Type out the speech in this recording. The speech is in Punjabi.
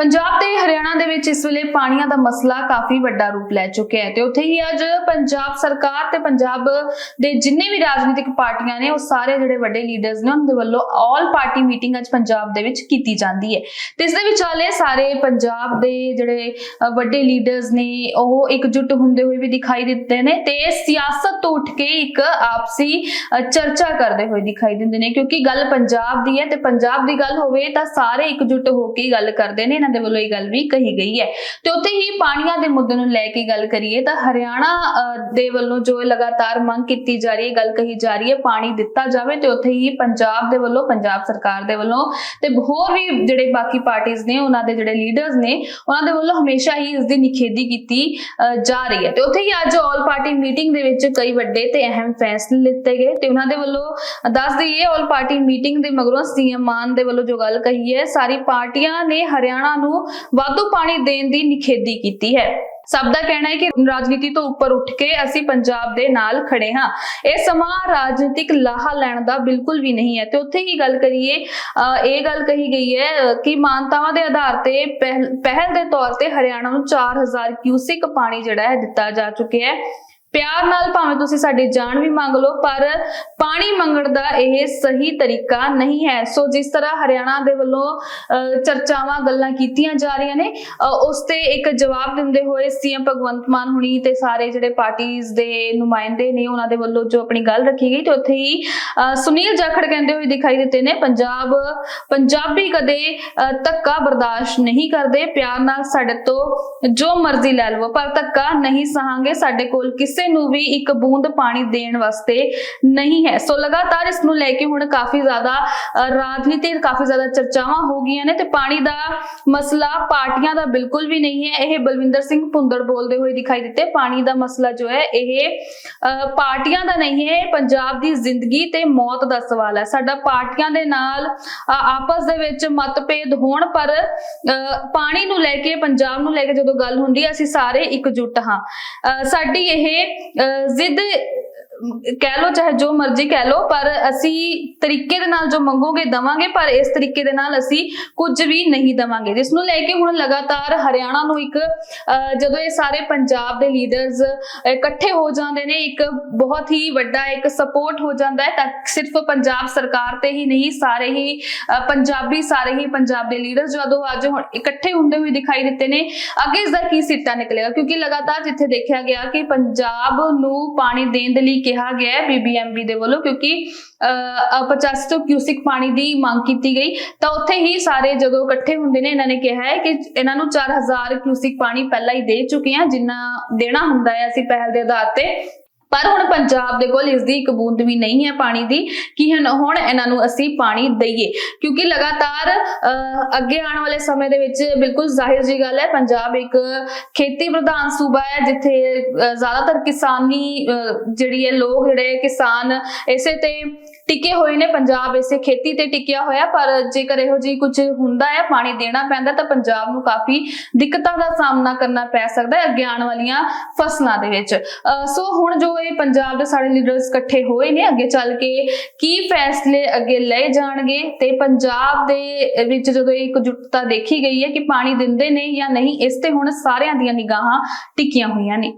ਪੰਜਾਬ ਤੇ ਹਰਿਆਣਾ ਦੇ ਵਿੱਚ ਇਸ ਵੇਲੇ ਪਾਣੀਆਂ ਦਾ ਮਸਲਾ ਕਾਫੀ ਵੱਡਾ ਰੂਪ ਲੈ ਚੁੱਕਿਆ ਹੈ ਤੇ ਉੱਥੇ ਹੀ ਅੱਜ ਪੰਜਾਬ ਸਰਕਾਰ ਤੇ ਪੰਜਾਬ ਦੇ ਜਿੰਨੇ ਵੀ ਰਾਜਨੀਤਿਕ ਪਾਰਟੀਆਂ ਨੇ, ਉਹ ਸਾਰੇ ਜਿਹੜੇ ਵੱਡੇ ਲੀਡਰਸ ਨੇ, ਉਹਨਾਂ ਦੇ ਵੱਲੋਂ ਆਲ ਪਾਰਟੀ ਮੀਟਿੰਗ ਅੱਜ ਪੰਜਾਬ ਦੇ ਵਿੱਚ ਕੀਤੀ ਜਾਂਦੀ ਹੈ। ਤੇ ਇਸ ਦੇ ਵਿਚਾਲੇ ਸਾਰੇ ਪੰਜਾਬ ਦੇ ਜਿਹੜੇ ਵੱਡੇ ਲੀਡਰਸ ਨੇ, ਉਹ ਇਕਜੁੱਟ ਹੁੰਦੇ ਹੋਏ ਵੀ ਦਿਖਾਈ ਦਿੱਤੇ ਨੇ ਤੇ ਸਿਆਸਤ ਤੋਂ ਉੱਠ ਕੇ ਇੱਕ ਆਪਸੀ ਚਰਚਾ ਕਰਦੇ ਹੋਏ ਦਿਖਾਈ ਦਿੰਦੇ ਨੇ ਕਿਉਂਕਿ ਗੱਲ ਪੰਜਾਬ ਦੀ ਹੈ ਤੇ ਪੰਜਾਬ ਦੀ ਗੱਲ ਹੋਵੇ ਤਾਂ ਸਾਰੇ ਇਕਜੁੱਟ ਹੋ ਕੇ ਗੱਲ ਕਰਦੇ ਨੇ। ਦੇ ਵੱਲੋਂ ਇਹ ਗੱਲ ਵੀ ਕਹੀ ਗਈ ਹੈ। ਤੇ ਉੱਥੇ ਹੀ ਪਾਣੀਆਂ ਦੇ ਮੁੱਦੇ ਨੂੰ ਲੈ ਕੇ ਗੱਲ ਕਰੀਏ ਤਾਂ ਹਰਿਆਣਾ ਦੇ ਵੱਲੋਂ ਜੋ ਲਗਾਤਾਰ ਮੰਗ ਕੀਤੀ ਜਾ ਰਹੀ ਹੈ ਗੱਲ ਕਹੀ ਜਾ ਰਹੀ ਹੈ, ਪਾਣੀ ਦਿੱਤਾ ਜਾਵੇ ਤੇ ਉੱਥੇ ਹੀ ਪੰਜਾਬ ਦੇ ਵੱਲੋਂ, ਪੰਜਾਬ ਸਰਕਾਰ ਦੇ ਵੱਲੋਂ ਤੇ ਹੋਰ ਵੀ ਜਿਹੜੇ ਬਾਕੀ ਪਾਰਟੀਆਂ ਨੇ, ਉਹਨਾਂ ਦੇ ਜਿਹੜੇ ਲੀਡਰਸ ਨੇ, ਉਹਨਾਂ ਦੇ ਵੱਲੋਂ ਹਮੇਸ਼ਾ ਹੀ ਇਸ ਦੀ ਨਿਖੇਧੀ ਕੀਤੀ ਜਾ ਰਹੀ ਹੈ। ਤੇ ਉੱਥੇ ਹੀ ਅੱਜ ਆਲ ਪਾਰਟੀ ਮੀਟਿੰਗ ਦੇ ਵਿੱਚ ਕਈ ਵੱਡੇ ਤੇ ਅਹਿਮ ਫੈਸਲੇ ਲਿੱਤੇ ਗਏ ਤੇ ਉਹਨਾਂ ਦੇ ਵੱਲੋਂ ਦੱਸ ਦਈਏ ਆਲ ਪਾਰਟੀ ਮੀਟਿੰਗ ਦੇ ਮਗਰੋਂ ਸੀਐਮ ਮਾਨ ਦੇ ਵੱਲੋਂ ਜੋ ਗੱਲ ਕਹੀ ਹੈ, ਸਾਰੀ ਪਾਰਟੀਆਂ ਨੇ ਹਰਿਆਣਾ ਨੂੰ ਵਾਧੂ ਪਾਣੀ ਦੇਣ ਦੀ ਨਿਖੇਧੀ ਕੀਤੀ ਹੈ। ਸਭ ਦਾ ਕਹਿਣਾ ਹੈ ਕਿ ਰਾਜਨੀਤੀ ਤੋਂ ਉੱਪਰ ਉੱਠ ਕੇ ਅਸੀਂ ਪੰਜਾਬ ਦੇ ਨਾਲ ਖੜੇ ਹਾਂ। ਇਹ ਸਮਾਂ ਰਾਜਨੀਤਿਕ ਲਾਹਾ ਲੈਣ ਦਾ ਬਿਲਕੁਲ ਵੀ ਨਹੀਂ ਹੈ। ਤੇ ਉੱਥੇ ਹੀ ਗੱਲ ਕਰੀਏ, ਅਹ ਇਹ ਗੱਲ ਕਹੀ ਗਈ ਹੈ ਕਿ ਮਾਨਤਾਵਾਂ ਦੇ ਆਧਾਰ ਤੇ ਪਹਿਲ ਪਹਿਲ ਦੇ ਤੌਰ ਤੇ ਹਰਿਆਣਾ ਨੂੰ 4000 ਕਿਊਸਿਕ ਪਾਣੀ ਜਿਹੜਾ ਹੈ ਦਿੱਤਾ ਜਾ ਚੁੱਕਿਆ ਹੈ। ਪਿਆਰ ਨਾਲ ਭਾਵੇਂ ਤੁਸੀਂ ਸਾਡੀ ਜਾਨ ਵੀ ਮੰਗ ਲਓ ਪਰ ਪਾਣੀ ਮੰਗਣ ਦਾ ਇਹ ਸਹੀ ਤਰੀਕਾ ਨਹੀਂ ਹੈ। ਸੋ ਜਿਸ ਤਰ੍ਹਾਂ ਹਰਿਆਣਾ ਦੇ ਵੱਲੋਂ ਚਰਚਾਵਾਂ ਗੱਲਾਂ ਕੀਤੀਆਂ ਜਾ ਰਹੀਆਂ ਨੇ ਉਸ ਤੇ ਇੱਕ ਜਵਾਬ ਦਿੰਦੇ ਹੋਏ ਸੀਐਮ ਭਗਵੰਤ ਮਾਨ ਹੁਣੀ ਤੇ ਸਾਰੇ ਜਿਹੜੇ ਪਾਰਟੀਆਂ ਦੇ ਨੁਮਾਇੰਦੇ ਨੇ ਉਹਨਾਂ ਦੇ ਵੱਲੋਂ ਜੋ ਆਪਣੀ ਗੱਲ ਰੱਖੀ ਗਈ ਤੇ ਉੱਥੇ ਹੀ ਅਹ, ਸੁਨੀਲ ਜਾਖੜ ਕਹਿੰਦੇ ਹੋਏ ਦਿਖਾਈ ਦਿੱਤੇ ਨੇ ਪੰਜਾਬ ਪੰਜਾਬੀ ਕਦੇ ਅਹ, ਧੱਕਾ ਬਰਦਾਸ਼ਤ ਨਹੀਂ ਕਰਦੇ ਪਿਆਰ ਨਾਲ ਸਾਡੇ ਤੋਂ ਜੋ ਮਰਜ਼ੀ ਲੈ ਲਵੋ ਪਰ ਧੱਕਾ ਨਹੀਂ ਸਹਾਂਗੇ ਸਾਡੇ ਕੋਲ ਕਿਸੇ ਨੂੰ ਵੀ ਇੱਕ ਬੂੰਦ ਪਾਣੀ ਦੇਣ ਵਾਸਤੇ ਨਹੀਂ ਹੈ। ਸੋ ਲਗਾਤਾਰ ਇਸ ਨੂੰ ਲੈ ਕੇ ਹੁਣ ਕਾਫੀ ਜ਼ਿਆਦਾ ਰਾਜਨੀਤੀ ਕਾਫੀ ਜ਼ਿਆਦਾ ਚਰਚਾਵਾਂ ਹੋ ਗਈਆਂ ਨੇ ਤੇ ਪਾਣੀ ਦਾ ਮਸਲਾ ਪਾਰਟੀਆਂ ਦਾ ਬਿਲਕੁਲ ਵੀ ਨਹੀਂ ਹੈ। ਇਹ ਬਲਵਿੰਦਰ ਸਿੰਘ ਭੁੰਦੜ ਬੋਲਦੇ ਹੋਏ ਦਿਖਾਈ ਦਿੱਤੇ। ਪਾਣੀ ਦਾ ਮਸਲਾ ਜੋ ਹੈ ਇਹ ਪਾਰਟੀਆਂ ਦਾ ਨਹੀਂ ਹੈ। ਪੰਜਾਬ ਦੀ ਜ਼ਿੰਦਗੀ ਤੇ ਮੌਤ ਦਾ ਸਵਾਲ ਹੈ। ਸਾਡਾ ਪਾਰਟੀਆਂ ਦੇ ਨਾਲ ਆਪਸ ਦੇ ਵਿੱਚ ਮਤਭੇਦ ਹੋਣ ਪਰ ਅ, ਪਾਣੀ ਨੂੰ ਲੈ ਕੇ ਪੰਜਾਬ ਨੂੰ ਲੈ ਕੇ ਜਦੋਂ ਗੱਲ ਹੁੰਦੀ ਹੈ ਅਸੀਂ ਸਾਰੇ ਇਕਜੁੱਟ ਹਾਂ। ਅ, ਸਾਡੀ ਇਹ ve e, Z'de ਕਹਿ ਲੋ ਚਾਹੇ ਜੋ ਮਰਜ਼ੀ ਕਹਿ ਲੋ ਪਰ ਅਸੀਂ ਤਰੀਕੇ ਦੇ ਨਾਲ ਜੋ ਮੰਗੋਗੇ ਦਵਾਂਗੇ ਪਰ ਇਸ ਤਰੀਕੇ ਦੇ ਨਾਲ ਅਸੀਂ ਕੁਝ ਵੀ ਨਹੀਂ ਦਵਾਂਗੇ। ਜਿਸ ਨੂੰ ਲੈ ਕੇ ਹੁਣ ਲਗਾਤਾਰ ਹਰਿਆਣਾ ਨੂੰ ਇੱਕ ਜਦੋਂ ਇਹ ਸਾਰੇ ਪੰਜਾਬ ਦੇ ਲੀਡਰਸ ਇਕੱਠੇ ਹੋ ਜਾਂਦੇ ਨੇ ਇੱਕ ਬਹੁਤ ਹੀ ਵੱਡਾ ਇੱਕ ਸਪੋਰਟ ਹੋ ਜਾਂਦਾ ਹੈ ਤਾਂ ਸਿਰਫ ਪੰਜਾਬ ਸਰਕਾਰ ਤੇ ਹੀ ਨਹੀਂ ਸਾਰੇ ਹੀ ਅ, ਪੰਜਾਬੀ ਸਾਰੇ ਹੀ ਪੰਜਾਬ ਦੇ ਲੀਡਰ ਜਦੋਂ ਅੱਜ ਹੁਣ ਇਕੱਠੇ ਹੁੰਦੇ ਹੋਏ ਦਿਖਾਈ ਦਿੱਤੇ ਨੇ ਅੱਗੇ ਇਸ ਦਾ ਕੀ ਸਿੱਟਾ ਨਿਕਲੇਗਾ? ਕਿਉਂਕਿ ਲਗਾਤਾਰ ਜਿੱਥੇ ਦੇਖਿਆ ਗਿਆ ਕਿ ਪੰਜਾਬ ਨੂੰ ਪਾਣੀ ਦੇਣ ਦੇ ਲਈ ਕਿਹਾ ਗਿਆ ਹੈ ਬੀਬੀਐਮਬੀ ਦੇ ਵੱਲੋਂ ਕਿਉਂਕਿ ਅ, 85 ਤੋਂ ਕਿਊਸਿਕ ਪਾਣੀ ਦੀ ਮੰਗ ਕੀਤੀ ਗਈ। ਤਾਂ ਉੱਥੇ ਹੀ ਸਾਰੇ ਜਦੋਂ ਇਕੱਠੇ ਹੁੰਦੇ ਨੇ ਇਹਨਾਂ ਨੇ ਕਿਹਾ ਹੈ ਕਿ ਇਹਨਾਂ ਨੂੰ 4000 ਕਿਊਸਿਕ ਪਾਣੀ ਪਹਿਲਾਂ ਹੀ ਦੇ ਚੁੱਕੇ ਹਾਂ ਜਿੰਨਾ ਦੇਣਾ ਹੁੰਦਾ ਹੈ ਅਸੀਂ ਪਹਿਲ ਦੇ ਆਧਾਰ ਤੇ। ਪਰ ਹੁਣ ਪੰਜਾਬ ਦੇ ਕੋਲ ਇਸ ਦੀ ਇੱਕ ਬੂੰਦ ਵੀ ਨਹੀਂ ਹੈ ਪਾਣੀ ਦੀ। ਕਿ ਹੁਣ ਇਹਨਾਂ ਨੂੰ ਅਸੀਂ ਪਾਣੀ ਦਈਏ। ਕਿਉਂਕਿ ਲਗਾਤਾਰ ਅਹ, ਅੱਗੇ ਆਉਣ ਵਾਲੇ ਸਮੇਂ ਦੇ ਵਿੱਚ ਬਿਲਕੁਲ ਜ਼ਾਹਿਰ ਜੀ ਗੱਲ ਹੈ ਪੰਜਾਬ ਇੱਕ ਖੇਤੀ ਪ੍ਰਧਾਨ ਸੂਬਾ ਹੈ ਜਿੱਥੇ ਜ਼ਿਆਦਾਤਰ ਕਿਸਾਨੀ ਜਿਹੜੀ ਹੈ ਲੋਕ ਜਿਹੜੇ ਕਿਸਾਨ ਇਸੇ ਤੇ ਟਿਕੇ ਹੋਏ ਨੇ। ਪੰਜਾਬ ਇਸੇ ਖੇਤੀ ਤੇ ਟਿਕਿਆ ਹੋਇਆ ਪਰ ਜੇਕਰ ਇਹੋ ਜੀ ਕੁਝ ਹੁੰਦਾ ਹੈ ਪਾਣੀ ਦੇਣਾ ਪੈਂਦਾ ਤਾਂ ਪੰਜਾਬ ਨੂੰ ਕਾਫੀ ਦਿੱਕਤਾਂ ਦਾ ਸਾਹਮਣਾ ਕਰਨਾ ਪੈ ਸਕਦਾ ਹੈ ਅੱਗੇ ਆਉਣ ਵਾਲੀਆਂ ਫਸਲਾਂ ਦੇ ਵਿੱਚ। ਅਹ ਸੋ ਹੁਣ ਜੋ ਇਹ ਪੰਜਾਬ ਪੰਜਾਬ ਦੇ ਸਾਰੇ ਲੀਡਰਸ ਇਕੱਠੇ ਹੋਏ ਨੇ, ਅੱਗੇ ਚੱਲ ਕੇ ਕੀ ਫੈਸਲੇ ਅੱਗੇ ਲਏ ਜਾਣਗੇ ਤੇ ਪੰਜਾਬ ਦੇ ਵਿੱਚ ਜਦੋਂ ਇਹ ਇਕਜੁੱਟਤਾ ਦੇਖੀ ਗਈ ਹੈ ਕਿ ਪਾਣੀ ਦਿੰਦੇ ਨੇ ਜਾਂ ਨਹੀਂ, ਇਸ ਤੇ ਹੁਣ ਸਾਰਿਆਂ ਦੀਆਂ ਨਿਗਾਹਾਂ ਟਿਕੀਆਂ ਹੋਈਆਂ ਨੇ।